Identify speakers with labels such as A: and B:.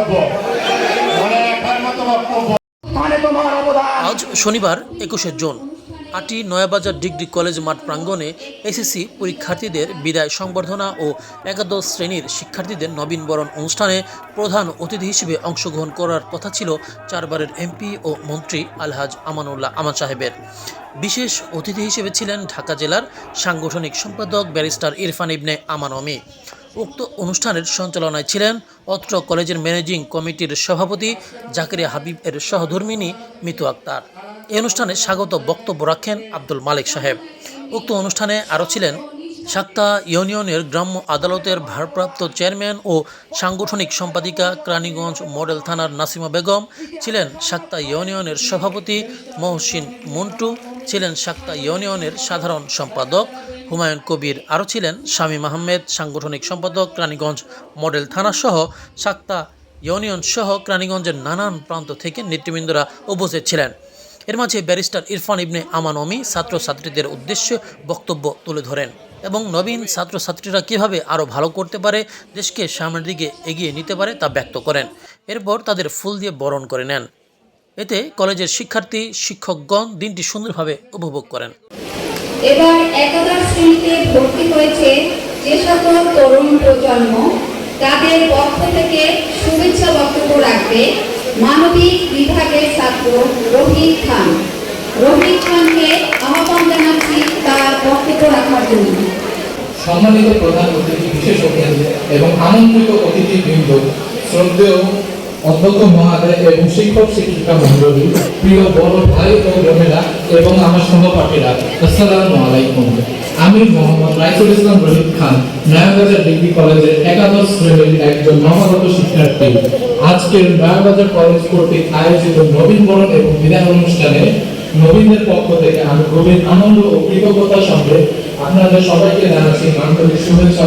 A: বক্তব্য মনে রাখার মতো বক্তব্য। মানে তোমার অবদান।
B: আজ শনিবার একুশে জুন। আটি নয়াবাজার ডিগ্রি কলেজ মাঠ প্রাঙ্গণে এসএসসি পরীক্ষার্থীদের বিদায় সংবর্ধনা ও একাদশ শ্রেণির শিক্ষার্থীদের নবীনবরণ অনুষ্ঠানে প্রধান অতিথি হিসেবে অংশগ্রহণ করার কথা ছিল চারবারের এমপি ও মন্ত্রী আলহাজ আমানুল্লাহ আমান সাহেবের। বিশেষ অতিথি হিসেবে ছিলেন ঢাকা জেলার সাংগঠনিক সম্পাদক ব্যারিস্টার ইরফান ইবনে আমান অমি। উক্ত অনুষ্ঠানের সঞ্চালনায় ছিলেন অত্র কলেজের ম্যানেজিং কমিটির সভাপতি জাকিরিয়া হাবিব এর সহধর্মিনী মিতু আক্তার। এই অনুষ্ঠানে স্বাগত বক্তব্য রাখেন আব্দুল মালিক সাহেব। উক্ত অনুষ্ঠানে আরও ছিলেন সাক্তা ইউনিয়নের গ্রাম্য আদালতের ভারপ্রাপ্ত চেয়ারম্যান ও সাংগঠনিক সম্পাদিকা ক্রানীগঞ্জ মডেল থানার নাসিমা বেগম, ছিলেন সাক্তা ইউনিয়নের সভাপতি মহসিন মন্টু, ছিলেন সাক্তা ইউনিয়নের সাধারণ সম্পাদক হুমায়ুন কবির, আরও ছিলেন শামীম আহমেদ, সাংগঠনিক সম্পাদক রানীগঞ্জ মডেল থানাসহ সাক্তা ইউনিয়ন সহ রানীগঞ্জের নানান প্রান্ত থেকে নেতৃবৃন্দরা উপস্থিত ছিলেন। এর মাঝে ব্যারিস্টার ইরফান ইবনে আমান অমি ছাত্রছাত্রীদের উদ্দেশ্যে বক্তব্য তুলে ধরেন। এবং নবীন ছাত্রছাত্রীরা কীভাবে আরও ভালো করতে পারে, দেশকে সামনের দিকে এগিয়ে নিতে পারে তা ব্যক্ত করেন। এরপর তাদের ফুল দিয়ে বরণ করে নেন। এতে কলেজের শিক্ষার্থী, শিক্ষকগণ দিনটি সুন্দরভাবে উপভোগ করেন।
C: এবার একাদশ শ্রেণীতে ভর্তি হয়েছে যে সকল তরুণ প্রজন্ম, তাদের পক্ষ থেকে শুভেচ্ছা বক্তব্য রাখবে মানবিক বিভাগের ছাত্র রফিক খান। রফিক খানকে আহ্বান জানাচ্ছি তার বক্তব্য রাখার জন্য।
D: সম্মানিত প্রধান অতিথি, বিশেষ অতিথি এবং আমন্ত্রিত অতিথিবৃন্দ, শ্রদ্ধেয় অধ্যক্ষ মহাদয় এবং শিক্ষক শিক্ষিকা মন্ডলী প্রিয় বড় ভাই ও বোনেরা এবং আমার সহপাঠীরা, আসসালামু আলাইকুম। আমি মোহাম্মদ রাইসুল ইসলাম রহিদ খান নয়াবাজার ডিগ্রি কলেজের একাদশ শ্রেণির একজন নবাগত শিক্ষার্থী। আজকের নয়াবাজার কলেজ কর্তৃক আয়োজিত নবীনবরণ এবং বিদায় অনুষ্ঠানে নবীনদের পক্ষ থেকে আমি গভীর আনন্দ ও কৃতজ্ঞতার সঙ্গে আপনাদের সবাইকে জানাচ্ছি আন্তরিক শুভেচ্ছা